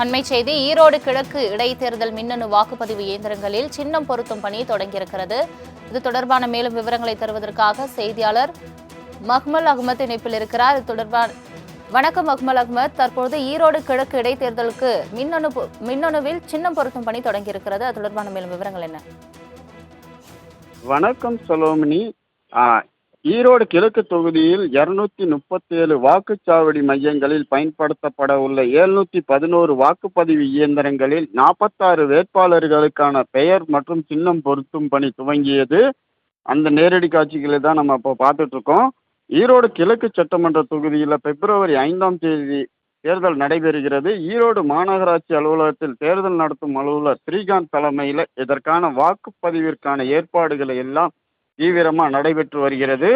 அண்மை செய்தி ஈரோடு கிழக்கு இடைத்தேர்தல் மின்னணு வாக்குப்பதிவு இயந்திரங்களில் சின்னம் பொருத்தும் பணி தொடங்கியிருக்கிறது. இது தொடர்பான மேலும் விவரங்களை தருவதற்காக செய்தியாளர் மஹ்மல் அகமத் இணைப்பில் இருக்கிறார். இது தொடர்பான வணக்கம் மஹ்மல் அகமத். தற்போது ஈரோடு கிழக்கு இடைத்தேர்தலுக்கு மின்னணு மின்னணுவில் சின்னம் பொருத்தும் பணி தொடங்கியிருக்கிறது. அது தொடர்பான மேலும் விவரங்கள் என்ன? வணக்கம் சலோமினி. ஈரோடு கிழக்கு தொகுதியில் இருநூத்தி முப்பத்தி ஏழு வாக்குச்சாவடி மையங்களில் பயன்படுத்தப்பட உள்ள எழுநூத்தி பதினோரு வாக்குப்பதிவு இயந்திரங்களில் நாற்பத்தாறு வேட்பாளர்களுக்கான பெயர் மற்றும் சின்னம் பொருத்தும் பணி துவங்கியது. அந்த நேரடி காட்சிகளை தான் நம்ம இப்போ பார்த்துட்டு இருக்கோம் ஈரோடு கிழக்கு சட்டமன்ற தொகுதியில் பிப்ரவரி ஐந்தாம் தேதி தேர்தல் நடைபெறுகிறது. ஈரோடு மாநகராட்சி அலுவலகத்தில் தேர்தல் நடத்தும் அலுவலர் ஸ்ரீகாந்த் தலைமையில் இதற்கான வாக்குப்பதிவிற்கான ஏற்பாடுகளை எல்லாம் தீவிரமாக நடைபெற்று வருகிறது.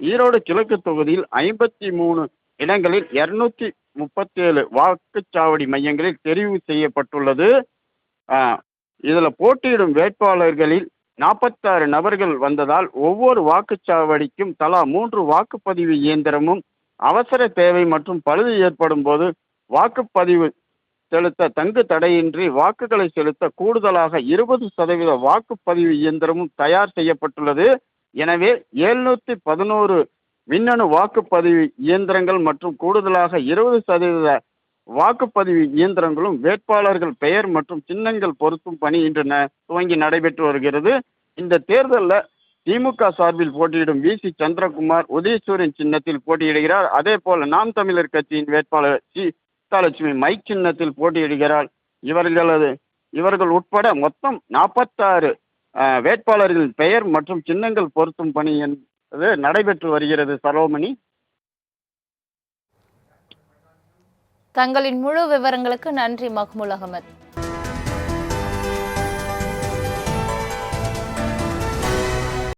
ஈரோடு கிழக்கு தொகுதியில் ஐம்பத்தி மூணு இடங்களில் இரநூத்தி முப்பத்தேழு வாக்குச்சாவடி மையங்களில் தெரிவு செய்யப்பட்டுள்ளது. இதில் போட்டியிடும் வேட்பாளர்களில் நாற்பத்தாறு நபர்கள் வந்ததால் ஒவ்வொரு வாக்குச்சாவடிக்கும் தலா மூன்று வாக்குப்பதிவு இயந்திரமும் அவசர தேவை மற்றும் பழுது ஏற்படும் போது வாக்குப்பதிவு செலுத்த தங்கு தடையின்றி வாக்குகளை செலுத்த கூடுதலாக இருபது சதவீத வாக்குப்பதிவு இயந்திரமும் தயார் செய்யப்பட்டுள்ளது. எனவே எழுநூற்றி பதினோரு மின்னணு வாக்குப்பதிவு இயந்திரங்கள் மற்றும் கூடுதலாக இருபது சதவீத வாக்குப்பதிவு இயந்திரங்களும் வேட்பாளர்கள் பெயர் மற்றும் சின்னங்கள் பொருத்தும் பணி இன்று ந துவங்கி நடைபெற்று வருகிறது. இந்த தேர்தலில் திமுக சார்பில் போட்டியிடும் வி. சி. சந்திரகுமார் உதயசூரியன் சின்னத்தில் போட்டியிடுகிறார். அதே போல நாம் தமிழர் கட்சியின் வேட்பாளர் சி. சீதாலட்சுமி மைக் சின்னத்தில் போட்டியிடுகிறார் இவர்களது இவர்கள் உட்பட மொத்தம் நாற்பத்தாறு வேட்பாளர்களின் பெயர் மற்றும் சின்னங்கள் பொருத்தும் பணி என்பது நடைபெற்று வருகிறது. சரோமணி. தங்களின் முழு விவரங்களுக்கு நன்றி மஹ்முல் அகமத்.